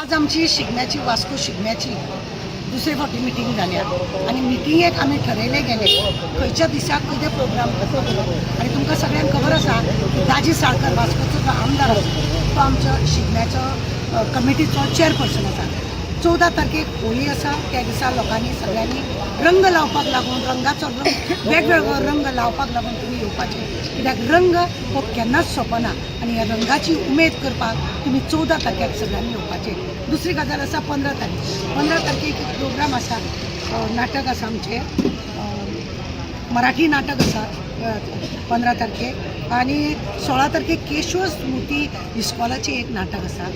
आज आमची शिगम्याची वास्को शिगम्याची दुसरे फावटी मिटींग जाल्या आनी मिटिंगेक आमी ठरयले गेले. खंयच्या दिसाक कितें प्रोग्राम करतलो आनी तुमकां सगळ्यांक खबर आसा की दाजी साळकर वास्कोचो जो आमदार आसा तो आमच्या शिगम्याचो कमिटीचो चेअरपर्सन आसा चवदा तारखेक होळी आसा त्या दिसा लोकांनी सगळ्यांनी रंग लावपाक लागून रंगाचो रंग वेगवेगळो रंग लावपाक लागून तुमी येवपाचे. कित्याक रंग हो केन्नाच सोंपना आनी ह्या रंगाची उमेद करपाक तुमी चवदा तारखेक सगळ्यांनी येवपाचे. दुसरी गजाल आसा पंदरा तारीख. पंदरा तारखेक एक प्रोग्राम आसा नाटक आसा आमचें. मराठी नाटक आसा पंदरा तारखेक. आनी सोळा तारखेक केशव स्मृती इस्कॉलाचें एक नाटक आसा.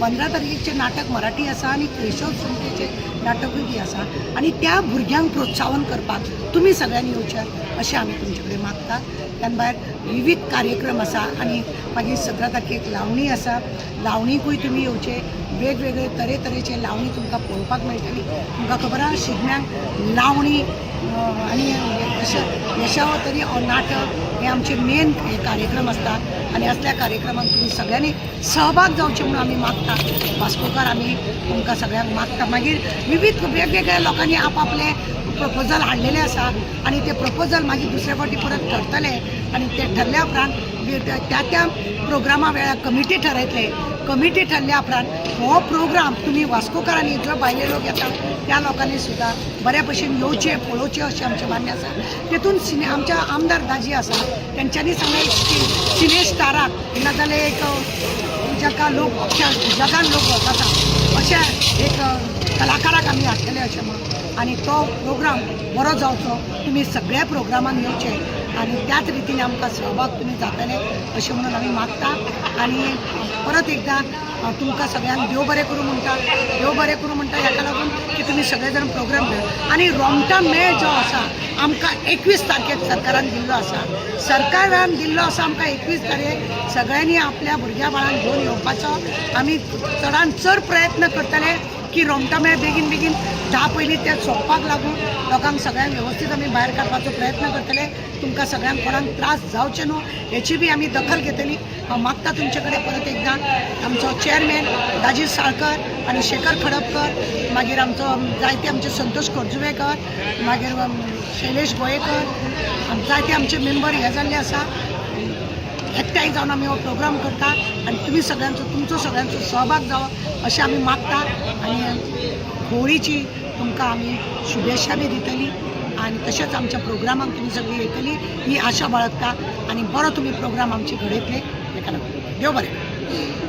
पंदरा तारखेचे नाटक मराठी आसा आनी केशव स्मृतीचें नाटकूय बी आसा आनी त्या भुरग्यांक प्रोत्साहन करपाक तुमी सगळ्यांनी येवच्यात अशें आमी तुमचे कडेन मागतात. त्यान भायर विवीध कार्यक्रम आसा आनी मागीर सतरा तारखेक लावणी आसा लावणीकूय तुमी येवचे वेगवेगळे तरेतरेचे लावणी तुमकां पळोवपाक मेळटली. तुमकां खबर आहा शिगम्यांक लावणी आणि आनी यशावतरी हो नाटक हे आमचे मेन हे कार्यक्रम असतात आणि असल्या कार्यक्रमात तुम्ही सगळ्यांनी सहभाग जावचे म्हणून आम्ही मागता. वास्कोकार आम्ही तुमकां सगळ्यांक मागता. मागीर विविध वेगवेगळ्या लोकांनी आपापले प्रपोजल हाडलेले आसा आणि ते प्रपोजल मागीर दुसऱ्या फावटी परत ठरतले आणि ते ठरल्या उपरांत त्या त्या प्रोग्रामा वेळार कमिटी ठरयतले. कमिटी ठरल्या उपरांत हो प्रोग्राम तुम्ही वास्कोकारांनी जो भायले लोक येतात त्या लोकांनी सुद्धा बऱ्या भशेन येवचे पळोवचे अशें आमचें मान्य आसा. तेतून सिने आमच्या आमदार दाजी आसा तेंच्यांनी सांगलें की सिने ದಾರ ನಗಲೆ ಜಗ ಲೋಕ ಜಗ ಲೋಕ ಕಥಾ ಅಶಾ आमी हाडटले अशें म्हणून. आनी तो प्रोग्राम बरो जावचो तुमी सगळ्या प्रोग्रामान येवचे आनी त्याच रितीन आमकां सहभाग तुमी जातले अशें म्हणून आमी मागता. आनी परत एकदां तुमकां सगळ्यांक देव बरें करूं म्हणटा देव बरें करूं म्हणटा हेका लागून की तुमी सगळे जाण प्रोग्राम घेवन आनी रोमटा मेळ जो आसा आमकां एकवीस तारखेक सरकारान दिल्लो आसा सरकारान दिल्लो आसा आमकां एकवीस तारखेक सगळ्यांनी आपल्या भुरग्या बाळांक घेवन येवपाचो. आमी चडान चड प्रयत्न करतले. की रोमटामेळ बेगीन बेगीन धा पयलीं ते सोंपपाक लागून लोकांक सगळ्यांक वेवस्थीत आमी भायर काडपाचो प्रयत्न करतले. तुमकां सगळ्यांक कोणाक त्रास जावचे न्हू हेची बी आमी दखल घेतली. हांव मागता तुमचे कडेन परत एकदां. आमचो चेअरमॅन दाजी साळकर आनी शेखर खडपकर मागीर आमचो जायते आमचे संतोष खोर्जुवेकर मागीर शैलेश गोयेकर जायते आमचे मेंबर हे जाल्ले आसा. एकट्याही जावन आमी हो प्रोग्राम करता आनी तुमी सगळ्यांचो तुमचो सगळ्यांचो सहभाग जावो अशें आमी मागता आनी होळीची तुमकां आमी शुभेच्छा बी दितली आनी तशेंच आमच्या प्रोग्रामाक तुमी सगळीं येतली. ही आशा बाळगता आनी बरो तुमी प्रोग्राम आमचे घडयतले. हेका लागून देव बरें.